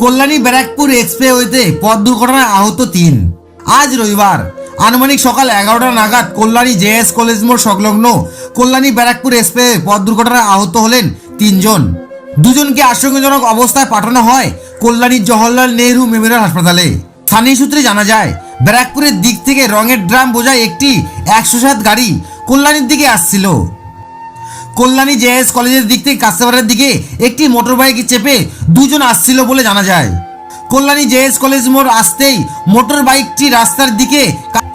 কল্যাণী ব্যারাকপুর এক্সপ্রেওয়েতে পথ দুর্ঘটনায় আহত তিন। আজ রবিবার, আনুমানিক সকাল এগারোটা নাগাদ কল্যাণী জেএস কলেজ মোড় সংলগ্ন কল্যাণী ব্যারাকপুর এক্সপ্রে পথ দুর্ঘটনায় আহত হলেন তিনজন। দুজনকে আশঙ্কাজনক অবস্থায় পাঠানো হয় কল্যাণীর জওহরলাল নেহরু মেমোরিয়াল হাসপাতালে। স্থানীয় সূত্রে জানা যায়, ব্যারাকপুরের দিক থেকে রঙের ড্রাম বোঝায় একটি একশো সাত গাড়ি কল্যাণীর দিকে আসছিল। কল্যাণী জেএস কলেজের দিক থেকে কাস্তাবাড়ের দিকে একটি মোটরবাইকে চেপে দুজন আসছিল বলে জানা যায়। কল্যাণী জেএস কলেজ মোড় আসতেই মোটর বাইকটি রাস্তার দিকে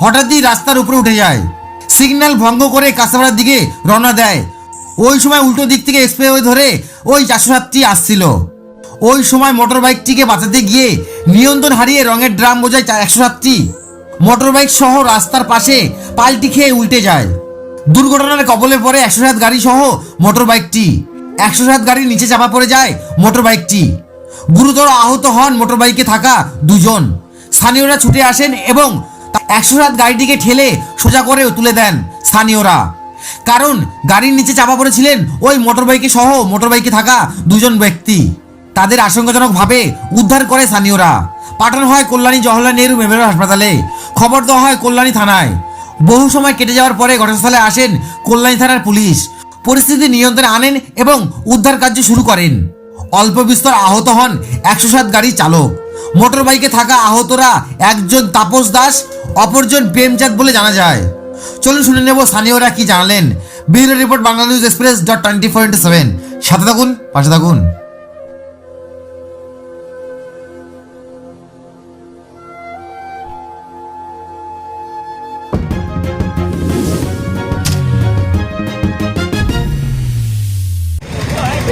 হঠাৎই রাস্তার উপরে উঠে যায়। সিগন্যাল ভঙ্গ করে কাস্তাবাড়ার দিকে রওনা দেয়। ওই সময় উল্টো দিক থেকে এক্সপ্রেওয়ে ধরে ওই চারশো সাতটি আসছিল। ওই সময় মোটর বাইকটিকে বাঁচাতে গিয়ে নিয়ন্ত্রণ হারিয়ে রঙের ড্রাম বোঝায় একশো সাতটি। মোটর বাইক সহ রাস্তার পাশে পাল্টি খেয়ে উল্টে যায়। দুর্ঘটনার কবলে পড়ে একশো সাত গাড়ি সহ মোটর বাইকটি একশো সাত গাড়ির নিচে চাপা পড়ে যায় মোটর বাইকটি গুরুতর আহত হন মোটর বাইকে থাকা দুজন। স্থানীয়রা ছুটে আসেন এবং একশো সাত গাড়িটিকে ঠেলে সোজা করে তুলে দেন স্থানীয়রা। কারণ গাড়ির নিচে চাপা পড়েছিলেন ওই মোটর বাইকে সহ মোটর বাইকে থাকা দুজন ব্যক্তি। তাদের আশঙ্কাজনকভাবে উদ্ধার করে স্থানীয়রা। পাঠানো হয় কল্যাণী জওহরলাল নেহরু মেমোরিয়াল হাসপাতালে। খবর দেওয়া হয় কল্যাণী থানায়। বহু সময় কেটে যাওয়ার পরে ঘটনাস্থলে আসেন কল্যাণী থানার পুলিশ। পরিস্থিতি নিয়ন্ত্রণে আনেন এবং উদ্ধার কার্য শুরু করেন। অল্প বিস্তর আহত হন একশো সাত গাড়ির চালক। মোটর বাইকে থাকা আহতরা একজন তাপস দাস, অপরজন প্রেমচাঁদ বলে জানা যায়। চলুন শুনে নেব স্থানীয়রা কি জানালেন। Bureau report Bangla news express dot twenty four into seven. সাথে থাকুন, পাশে থাকুন।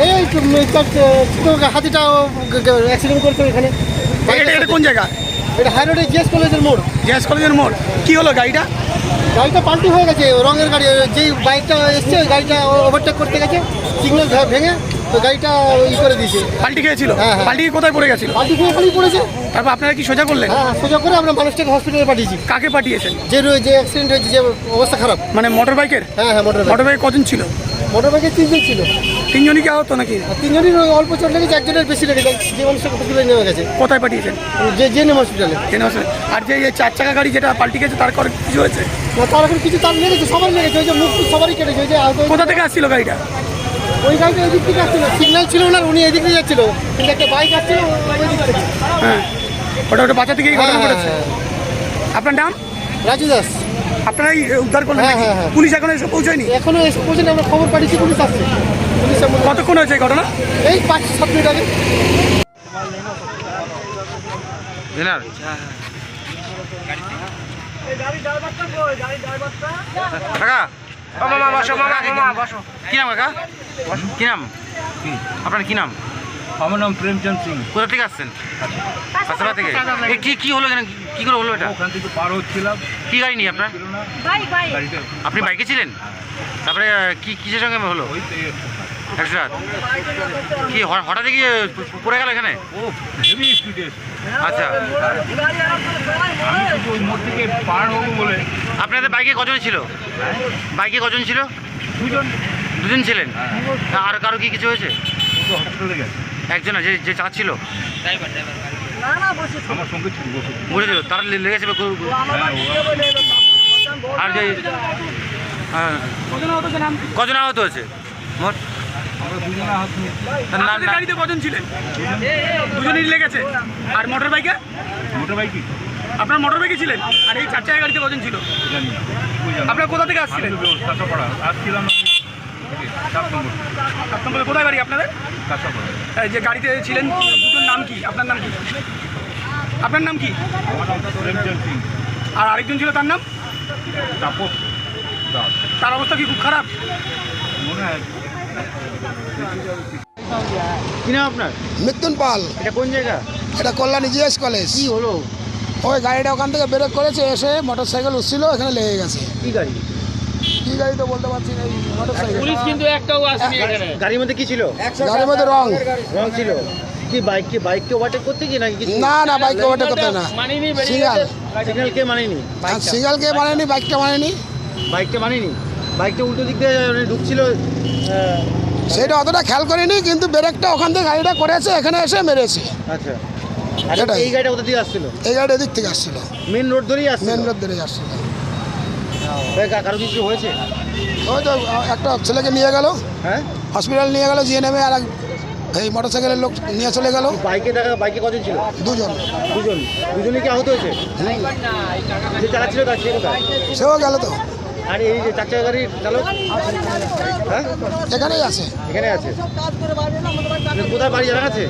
এই হাতিটা অ্যাক্সিডেন্ট করতো এখানে। এটা কোন জায়গা? এটা হাই রোডে জিএস কলেজের মোড়। জেএস কলেজের মোড়। কি হলো গাড়িটা? গাড়িটা পাল্টি হয়ে গেছে রঙের গাড়ি যেই বাইকটা এসছে ওই গাড়িটা ওভারটেক করতে গেছে সিগন্যাল ভেঙে তো গাড়িটা ই করে দিয়েছে। পাল্টি খেয়েছিল? হ্যাঁ, হ্যাঁ। পাল্টি কোথায় পড়ে গেছিল? পাল্টি খেয়ে খালি পড়েছে। তারপর আপনারা কি সোজা করলেন? হ্যাঁ সোজা করে আমরা মানুষটাকে হসপিটালে পাঠিয়েছি। কাকে পাঠিয়েছেন? যে যে অ্যাক্সিডেন্ট হয়েছে যে অবস্থা খারাপ। মানে মোটর বাইকের হ্যাঁ হ্যাঁ মোটর মোটর বাইক কজন ছিল? মোটর বাইকে তিনজন ছিল। তিনজনই কি আহত নাকি? তিনজনই অল্প চোট লেগেছে একজনের বেশি লেগেছে। যে মানুষটাকে হসপিটালে নেমে গেছে। কোথায় পাঠিয়েছেন? যে যে নেম হসপিটালে জেনে আসলে। আর যে চার চাকা গাড়ি যেটা পাল্টি খেয়েছে তার কিছু হয়েছে? না তার কিছু তার লেগেছে সবার লেগেছে। ওই যে মুখ সবারই কেটেছে। ওই যে কোথা থেকে আসছিল গাড়িটা? ওই গাড়িটা ওই দিক থেকে আসছিল। সিগন্যাল ছিল না উনি এদিক দিয়ে যাচ্ছিল। কিন্তু একটা বাইক আসছিল ওই দিক থেকে। হ্যাঁ। ওটা ওটা বাঁচা থেকে এই ঘটনা হ্যাঁ, ঘটেছে। হ্যাঁ, আপনার নাম? রাজু দাস। আপনারাই উদ্ধার করলেন হ্যাঁ, হ্যাঁ, হ্যাঁ। পুলিশ এখনও এসে পৌঁছায়নি? এখনও এসে পর্যন্ত আমরা খবর পাঠিয়েছি পুলিশ আসছে। পুলিশ কতক্ষণ হয়েছে এই ঘটনা? এই পাঁচ সাত মিনিট আগে। ও মামা বসো মামা মামা বসো। কি নাম কাকা? কি নাম? আপনার কি নাম? আমার নাম প্রেমচন্দ সিং। কোথা থেকে আসছেন? কাছাড়া থেকে। এ, কি কি হলো এখানে? কি করে হলো এটা? ওখান থেকে পার হচ্ছিলাম। কি গাড়ি নিয়ে আপনার? আপনি বাইকে ছিলেন? তারপরে কি কিসের সঙ্গে হলো? একশো কি হঠাৎ কি পড়ে গেল এখানে? ও আচ্ছা। আমি ওই মোড় থেকে পার হব বলে আপনাদের বাইকে কজন ছিল? বাইকে কজন ছিল? দুজন। দুজন ছিলেন? আর কারও কি কিছু হয়েছে? ও তো হসপিটালে গেছে। একজন যে যে চাচ্ছিল আমার ছিল বুঝেছিল তার লেগেছে হ্যাঁ আর যে হ্যাঁ। কজন আহত হয়েছে? মোট? আমরা দুজনে হাত নিয়ে তার নাম আপনাদের গাড়িতে কজন ছিলেন? দুজনই লেগেছে। আর মোটর বাইকে মোটর বাইকে আপনার মোটর বাইকে ছিলেন? আর এই চার চাকা গাড়িতে কজন ছিল? আপনারা কোথা থেকে আসছিলেন? আসছিলাম কোথায় বাড়ি আপনাদের? যে গাড়িতে ছিলেন দুজন নাম কি? আপনার নাম কি? আপনার নাম কি? আর আরেকজন ছিল তার নাম? তার অবস্থা কি খুব খারাপ? মনে কি নাম আপনার? মিথুন পাল। এটা কোন জায়গা? এটা কল্যাণী জিএস কলেজ। কি হলো? ওই গাড়িটা ওখান থেকে বেরেক করেছে এসে মোটর সাইকেল উঠছিল এখানে লেগে গেছে। কি গাড়ি? কি গাড়ি তো বলতে পারছি না মোটর সাইকেল গাড়ির মধ্যে কি ছিল? গাড়ির মধ্যে রং। রং ছিল? কি বাইক কি বাইককে ওভারটেক করতে কি নাকি না না বাইক ওভারটেক করতে না। Signal signal. কে মানেনি? সিঙ্গাল কে মানেনি বাইকটা মানেনি। বাইকটা মানেনি? বাইকটা উল্টো দিক দিয়ে ঢুকছিল সেটা অতটা খেয়াল করিনি কিন্তু ব্রেকটা ওখান থেকে গাড়িটা করেছে এখানে এসে মেরেছে। আচ্ছা। এই গাড়িটা কোথা দিয়ে আসছিল? এই এদিক থেকে আসছিল। মেন রোড ধরেই আসছিল? মেন রোড আসছিল। কারও কিছু হয়েছে? ওই তো একটা ছেলেকে নিয়ে গেল। হ্যাঁ? হসপিটাল নিয়ে গেল জিএনএমে আর এক এই মোটর সাইকেলের লোক নিয়ে চলে গেল। বাইকে দেখা বাইকে কজন ছিল? দুজন। দুজন। দুজনে কি আহত হয়েছে? যে চালাচ্ছিল তার সে কোথায়? সেও গেল তো। আর এই যে চার চাকা গাড়ির চালক? হ্যাঁ? এখানেই আছে। এখানে আছে? কোথায় বাড়ি জানা আছে।